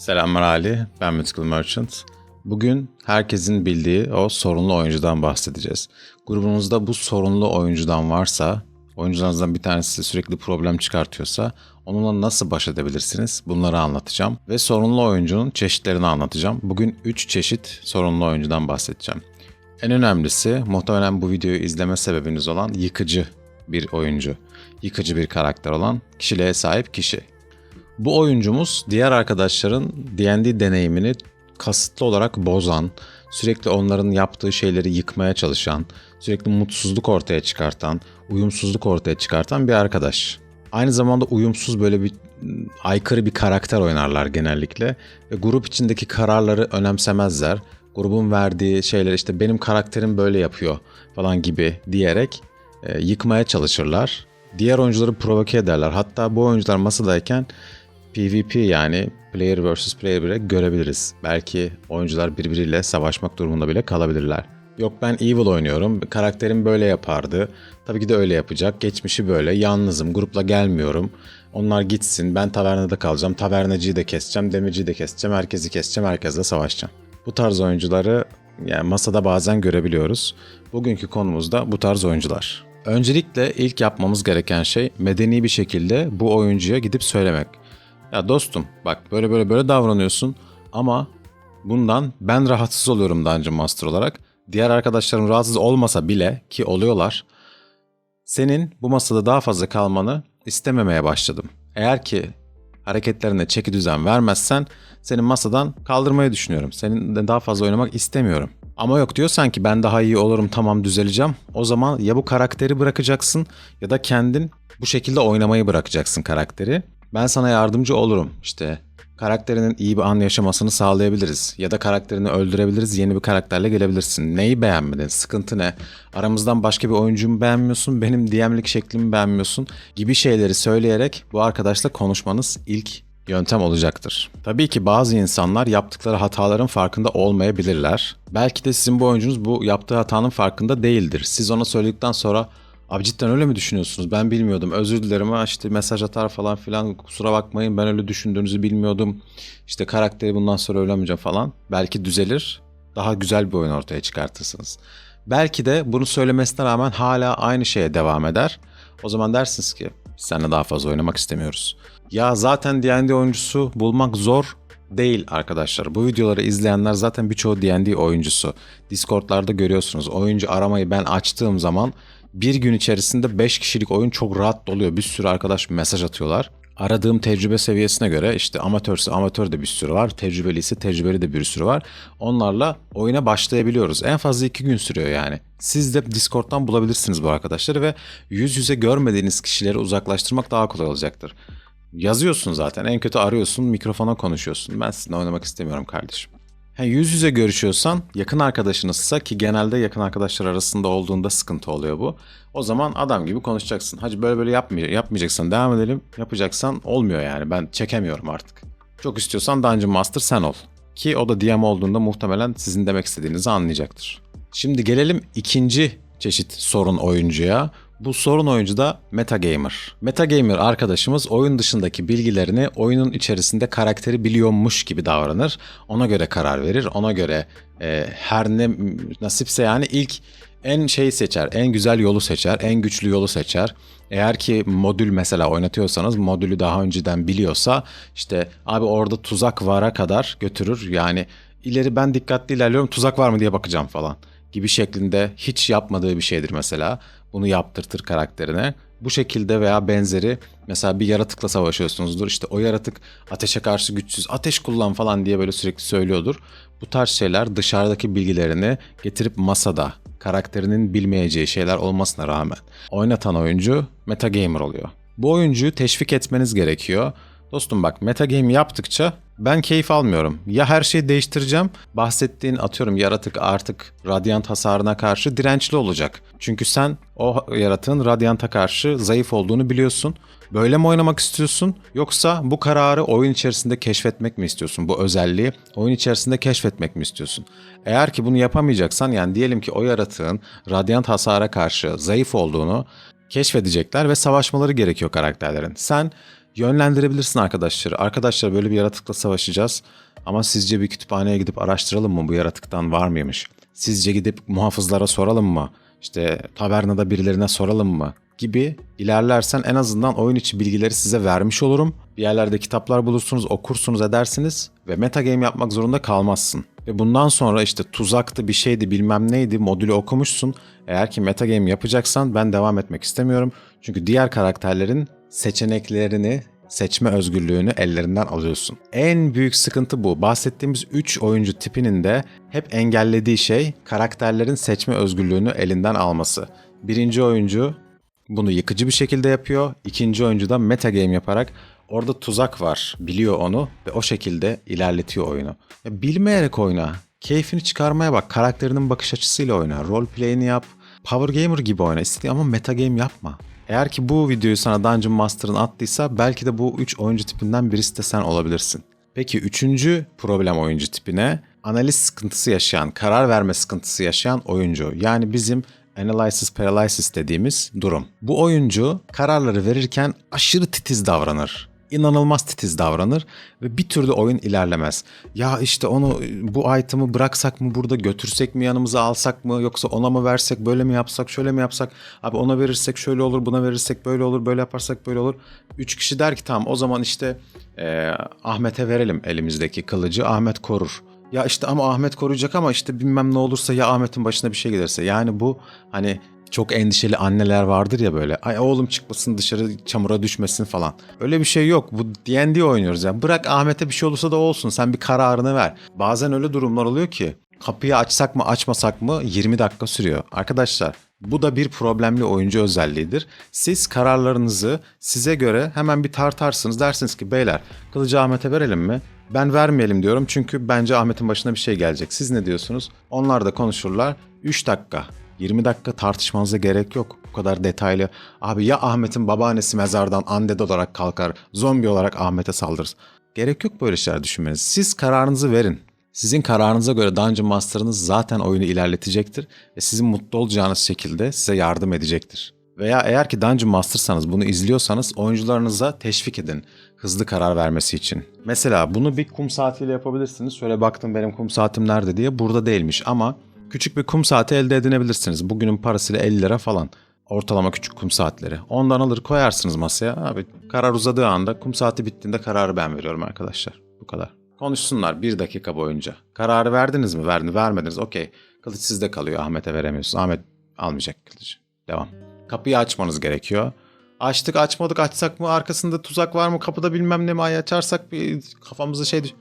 Selamlar Ali, ben Mythical Merchant. Bugün herkesin bildiği o sorunlu oyuncudan bahsedeceğiz. Grubunuzda bu sorunlu oyuncudan varsa, oyuncularınızdan bir tanesi sürekli problem çıkartıyorsa onunla nasıl baş edebilirsiniz? Bunları anlatacağım. Ve sorunlu oyuncunun çeşitlerini anlatacağım. Bugün 3 çeşit sorunlu oyuncudan bahsedeceğim. En önemlisi muhtemelen bu videoyu izleme sebebiniz olan yıkıcı bir oyuncu. Yıkıcı bir karakter olan kişiliğe sahip kişi. Bu oyuncumuz diğer arkadaşların D&D deneyimini kasıtlı olarak bozan, sürekli onların yaptığı şeyleri yıkmaya çalışan, sürekli mutsuzluk ortaya çıkartan, uyumsuzluk ortaya çıkartan bir arkadaş. Aynı zamanda uyumsuz böyle bir aykırı bir karakter oynarlar genellikle ve grup içindeki kararları önemsemezler. Grubun verdiği şeyler işte benim karakterim böyle yapıyor falan gibi diyerek e, yıkmaya çalışırlar. Diğer oyuncuları provoke ederler. Hatta bu oyuncular masadayken PvP yani player vs player bile görebiliriz. Belki oyuncular birbiriyle savaşmak durumunda bile kalabilirler. Yok ben evil oynuyorum, karakterim böyle yapardı. Tabii ki de öyle yapacak. Geçmişi böyle, yalnızım, grupla gelmiyorum. Onlar gitsin, ben tavernada kalacağım. Tavernacıyı da keseceğim, demirciyi de keseceğim, herkesi keseceğim, herkesle savaşacağım. Bu tarz oyuncuları yani masada bazen görebiliyoruz. Bugünkü konumuz da bu tarz oyuncular. Öncelikle ilk yapmamız gereken şey medeni bir şekilde bu oyuncuya gidip söylemek. Ya dostum bak böyle böyle böyle davranıyorsun ama bundan ben rahatsız oluyorum Dungeon Master olarak. Diğer arkadaşlarım rahatsız olmasa bile ki oluyorlar. Senin bu masada daha fazla kalmanı istememeye başladım. Eğer ki hareketlerine çeki düzen vermezsen senin masadan kaldırmayı düşünüyorum. Seninle daha fazla oynamak istemiyorum. Ama yok diyorsan ki ben daha iyi olurum tamam düzeleceğim. O zaman ya bu karakteri bırakacaksın ya da kendin bu şekilde oynamayı bırakacaksın karakteri. Ben sana yardımcı olurum. İşte karakterinin iyi bir an yaşamasını sağlayabiliriz. Ya da karakterini öldürebiliriz, yeni bir karakterle gelebilirsin. Neyi beğenmedin? Sıkıntı ne? Aramızdan başka bir oyuncumu beğenmiyorsun, benim DM'lik şeklimi beğenmiyorsun gibi şeyleri söyleyerek bu arkadaşla konuşmanız ilk yöntem olacaktır. Tabii ki bazı insanlar yaptıkları hataların farkında olmayabilirler. Belki de sizin bu oyuncunuz bu yaptığı hatanın farkında değildir. Siz ona söyledikten sonra Abi cidden öyle mi düşünüyorsunuz? Ben bilmiyordum. Özür dilerim ha işte mesaj atar falan filan. Kusura bakmayın ben öyle düşündüğünüzü bilmiyordum. İşte karakteri bundan sonra ölemeyeceğim falan. Belki düzelir. Daha güzel bir oyun ortaya çıkartırsınız. Belki de bunu söylemesine rağmen hala aynı şeye devam eder. O zaman dersiniz ki seninle daha fazla oynamak istemiyoruz. Ya zaten D&D oyuncusu bulmak zor değil arkadaşlar. Bu videoları izleyenler zaten birçoğu D&D oyuncusu. Discord'larda görüyorsunuz. Oyuncu aramayı ben açtığım zaman bir gün içerisinde 5 kişilik oyun çok rahat doluyor. Bir sürü arkadaş mesaj atıyorlar. Aradığım tecrübe seviyesine göre işte amatörse amatör de bir sürü var. Tecrübeli ise tecrübeli de bir sürü var. Onlarla oyuna başlayabiliyoruz. En fazla 2 gün sürüyor yani. Siz de Discord'dan bulabilirsiniz bu arkadaşları ve yüz yüze görmediğiniz kişileri uzaklaştırmak daha kolay olacaktır. Yazıyorsun zaten. En kötü arıyorsun, mikrofona konuşuyorsun. Ben sizinle oynamak istemiyorum kardeşim. Ha, yüz yüze görüşüyorsan yakın arkadaşınızsa ki genelde yakın arkadaşlar arasında olduğunda sıkıntı oluyor bu. O zaman adam gibi konuşacaksın. Hacı böyle böyle yapmay yapmayacaksan devam edelim. Yapacaksan olmuyor yani ben çekemiyorum artık. Çok istiyorsan Dungeon Master sen ol. Ki o da DM olduğunda muhtemelen sizin demek istediğinizi anlayacaktır. Şimdi gelelim ikinci çeşit sorun oyuncuya. Bu sorun oyuncu da metagamer. Metagamer arkadaşımız oyun dışındaki bilgilerini oyunun içerisinde karakteri biliyormuş gibi davranır. Ona göre karar verir. Ona göre e, her ne nasipse yani ilk en şey seçer, en güzel yolu seçer, en güçlü yolu seçer. Eğer ki modül mesela oynatıyorsanız modülü daha önceden biliyorsa işte abi orada tuzak vara kadar götürür. Yani ileri ben dikkatli ilerliyorum tuzak var mı diye bakacağım falan gibi şeklinde hiç yapmadığı bir şeydir mesela. Bunu yaptırtır karakterine. Bu şekilde veya benzeri mesela bir yaratıkla savaşıyorsunuzdur. İşte o yaratık ateşe karşı güçsüz, ateş kullan falan diye böyle sürekli söylüyordur. Bu tarz şeyler dışarıdaki bilgilerini getirip masada karakterinin bilmeyeceği şeyler olmasına rağmen oynatan oyuncu metagamer oluyor. Bu oyuncuyu teşvik etmeniz gerekiyor. Dostum bak metagame yaptıkça ben keyif almıyorum. Ya her şeyi değiştireceğim. Bahsettiğin atıyorum yaratık artık radyant hasarına karşı dirençli olacak. Çünkü sen o yaratığın radyanta karşı zayıf olduğunu biliyorsun. Böyle mi oynamak istiyorsun? Yoksa bu kararı oyun içerisinde keşfetmek mi istiyorsun? Bu özelliği oyun içerisinde keşfetmek mi istiyorsun? Eğer ki bunu yapamayacaksan yani diyelim ki o yaratığın radyant hasara karşı zayıf olduğunu keşfedecekler ve savaşmaları gerekiyor karakterlerin. Sen Yönlendirebilirsin arkadaşları. Arkadaşlar böyle bir yaratıkla savaşacağız. Ama sizce bir kütüphaneye gidip araştıralım mı bu yaratıktan var mıymış? Sizce gidip muhafızlara soralım mı? İşte tavernada birilerine soralım mı? Gibi ilerlersen en azından oyun içi bilgileri size vermiş olurum. Bir yerlerde kitaplar bulursunuz, okursunuz, edersiniz ve metagame yapmak zorunda kalmazsın. Ve bundan sonra işte tuzaktı bir şeydi bilmem neydi modülü okumuşsun. Eğer ki metagame yapacaksan ben devam etmek istemiyorum. Çünkü diğer karakterlerin seçeneklerini seçme özgürlüğünü ellerinden alıyorsun. En büyük sıkıntı bu. Bahsettiğimiz 3 oyuncu tipinin de hep engellediği şey karakterlerin seçme özgürlüğünü elinden alması. Birinci oyuncu bunu yıkıcı bir şekilde yapıyor. İkinci oyuncu da metagame yaparak orada tuzak var biliyor onu ve o şekilde ilerletiyor oyunu. Ya bilmeyerek oyna. Keyfini çıkarmaya bak. Karakterinin bakış açısıyla oyna. Roleplay'ini yap. Power Gamer gibi oyna. İstediğin ama metagame yapma. Eğer ki bu videoyu sana Dungeon Master'ın attıysa belki de bu 3 oyuncu tipinden birisi de sen olabilirsin. Peki üçüncü problem oyuncu tipine analiz sıkıntısı yaşayan, karar verme sıkıntısı yaşayan oyuncu. Yani bizim analysis paralysis dediğimiz durum. Bu oyuncu kararları verirken aşırı titiz davranır inanılmaz titiz davranır ve bir türlü oyun ilerlemez. Ya işte onu bu item'ı bıraksak mı burada götürsek mi yanımıza alsak mı yoksa ona mı versek böyle mi yapsak şöyle mi yapsak abi ona verirsek şöyle olur buna verirsek böyle olur böyle yaparsak böyle olur. Üç kişi der ki tamam o zaman işte e, Ahmet'e verelim elimizdeki kılıcı Ahmet korur. Ya işte ama Ahmet koruyacak ama işte bilmem ne olursa ya Ahmet'in başına bir şey gelirse. Yani bu hani çok endişeli anneler vardır ya böyle. Ay oğlum çıkmasın dışarı çamura düşmesin falan. Öyle bir şey yok. Bu D&D oynuyoruz yani. Bırak Ahmet'e bir şey olursa da olsun. Sen bir kararını ver. Bazen öyle durumlar oluyor ki kapıyı açsak mı açmasak mı 20 dakika sürüyor. Arkadaşlar bu da bir problemli oyuncu özelliğidir. Siz kararlarınızı size göre hemen bir tartarsınız. Dersiniz ki beyler kılıcı Ahmet'e verelim mi? Ben vermeyelim diyorum çünkü bence Ahmet'in başına bir şey gelecek. Siz ne diyorsunuz? Onlar da konuşurlar. 3 dakika 20 dakika tartışmanıza gerek yok. Bu kadar detaylı. Abi ya Ahmet'in babaannesi mezardan undead olarak kalkar, zombi olarak Ahmet'e saldırır. Gerek yok böyle şeyler düşünmeniz. Siz kararınızı verin. Sizin kararınıza göre Dungeon Master'ınız zaten oyunu ilerletecektir ve sizin mutlu olacağınız şekilde size yardım edecektir. Veya eğer ki Dungeon Master'sanız bunu izliyorsanız oyuncularınıza teşvik edin hızlı karar vermesi için. Mesela bunu bir kum saatiyle yapabilirsiniz. Şöyle baktım benim kum saatim nerede diye burada değilmiş ama küçük bir kum saati elde edinebilirsiniz. Bugünün parasıyla 50 lira falan. Ortalama küçük kum saatleri. Ondan alır koyarsınız masaya. Abi karar uzadığı anda kum saati bittiğinde kararı ben veriyorum arkadaşlar. Bu kadar. Konuşsunlar bir dakika boyunca. Kararı verdiniz mi? Verdiniz. Vermediniz. Okey. Kılıç sizde kalıyor. Ahmet'e veremiyorsunuz. Ahmet almayacak kılıcı. Devam. Kapıyı açmanız gerekiyor. Açtık açmadık açsak mı arkasında tuzak var mı kapıda bilmem ne mi açarsak bir kafamıza şey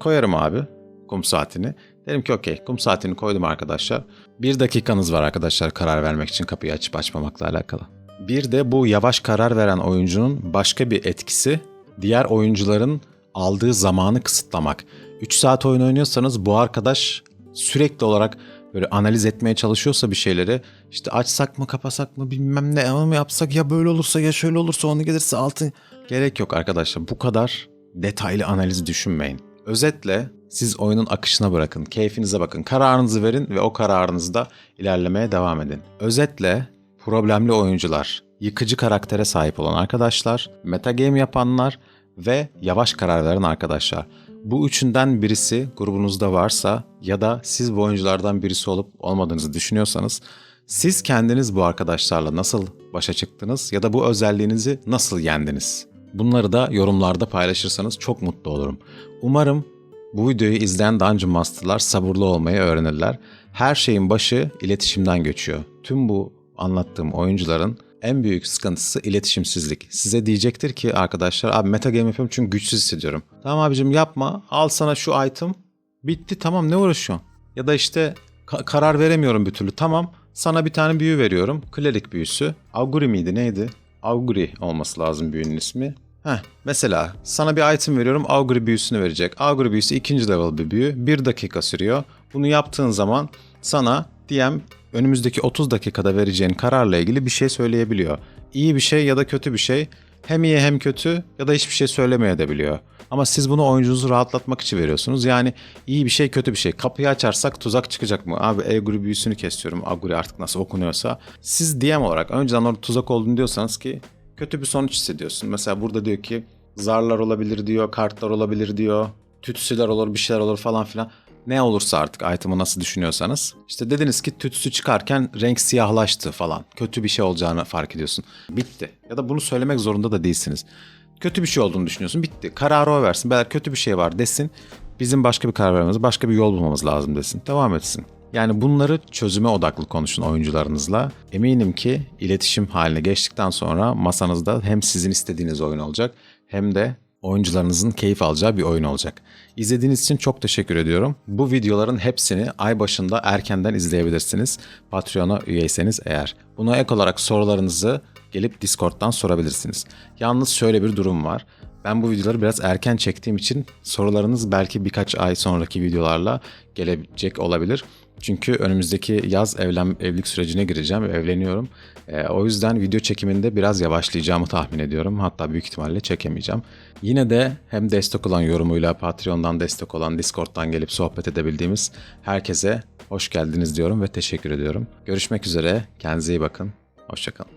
koyarım abi kum saatini. Dedim ki okey kum saatini koydum arkadaşlar. Bir dakikanız var arkadaşlar karar vermek için kapıyı açıp açmamakla alakalı. Bir de bu yavaş karar veren oyuncunun başka bir etkisi diğer oyuncuların aldığı zamanı kısıtlamak. 3 saat oyun oynuyorsanız bu arkadaş sürekli olarak böyle analiz etmeye çalışıyorsa bir şeyleri işte açsak mı kapasak mı bilmem ne ama mı yapsak ya böyle olursa ya şöyle olursa onu gelirse altı gerek yok arkadaşlar bu kadar detaylı analiz düşünmeyin. Özetle siz oyunun akışına bırakın, keyfinize bakın, kararınızı verin ve o kararınızda ilerlemeye devam edin. Özetle problemli oyuncular, yıkıcı karaktere sahip olan arkadaşlar, metagame yapanlar ve yavaş karar veren arkadaşlar. Bu üçünden birisi grubunuzda varsa ya da siz bu oyunculardan birisi olup olmadığınızı düşünüyorsanız siz kendiniz bu arkadaşlarla nasıl başa çıktınız ya da bu özelliğinizi nasıl yendiniz? Bunları da yorumlarda paylaşırsanız çok mutlu olurum. Umarım bu videoyu izleyen Dungeon Master'lar sabırlı olmayı öğrenirler. Her şeyin başı iletişimden geçiyor. Tüm bu anlattığım oyuncuların en büyük sıkıntısı iletişimsizlik. Size diyecektir ki arkadaşlar abi metagame yapıyorum çünkü güçsüz hissediyorum. Tamam abicim yapma al sana şu item. Bitti tamam ne uğraşıyorsun? Ya da işte ka- karar veremiyorum bir türlü. Tamam sana bir tane büyü veriyorum. Klerik büyüsü. Auguri miydi neydi? Auguri olması lazım büyünün ismi. Heh, mesela sana bir item veriyorum Auguri büyüsünü verecek. Auguri büyüsü ikinci level bir büyü. Bir dakika sürüyor. Bunu yaptığın zaman sana DM önümüzdeki 30 dakikada vereceğin kararla ilgili bir şey söyleyebiliyor. İyi bir şey ya da kötü bir şey. Hem iyi hem kötü ya da hiçbir şey söylemeye de biliyor. Ama siz bunu oyuncunuzu rahatlatmak için veriyorsunuz. Yani iyi bir şey kötü bir şey. Kapıyı açarsak tuzak çıkacak mı? Abi Aguri büyüsünü kesiyorum. Aguri artık nasıl okunuyorsa. Siz DM olarak önceden orada tuzak olduğunu diyorsanız ki kötü bir sonuç hissediyorsun. Mesela burada diyor ki zarlar olabilir diyor, kartlar olabilir diyor, tütsüler olur, bir şeyler olur falan filan. Ne olursa artık item'ı nasıl düşünüyorsanız. İşte dediniz ki tütsü çıkarken renk siyahlaştı falan. Kötü bir şey olacağını fark ediyorsun. Bitti. Ya da bunu söylemek zorunda da değilsiniz. Kötü bir şey olduğunu düşünüyorsun. Bitti. Kararı o versin. Belki kötü bir şey var desin. Bizim başka bir karar vermemiz, başka bir yol bulmamız lazım desin. Devam etsin. Yani bunları çözüme odaklı konuşun oyuncularınızla. Eminim ki iletişim haline geçtikten sonra masanızda hem sizin istediğiniz oyun olacak hem de oyuncularınızın keyif alacağı bir oyun olacak. İzlediğiniz için çok teşekkür ediyorum. Bu videoların hepsini ay başında erkenden izleyebilirsiniz. Patreon'a üyeyseniz eğer. Buna ek olarak sorularınızı gelip Discord'dan sorabilirsiniz. Yalnız şöyle bir durum var. Ben bu videoları biraz erken çektiğim için sorularınız belki birkaç ay sonraki videolarla gelecek olabilir. Çünkü önümüzdeki yaz evlen evlilik sürecine gireceğim ve evleniyorum. Ee, o yüzden video çekiminde biraz yavaşlayacağımı tahmin ediyorum. Hatta büyük ihtimalle çekemeyeceğim. Yine de hem destek olan yorumuyla Patreon'dan destek olan Discord'dan gelip sohbet edebildiğimiz herkese hoş geldiniz diyorum ve teşekkür ediyorum. Görüşmek üzere. Kendinize iyi bakın. Hoşçakalın.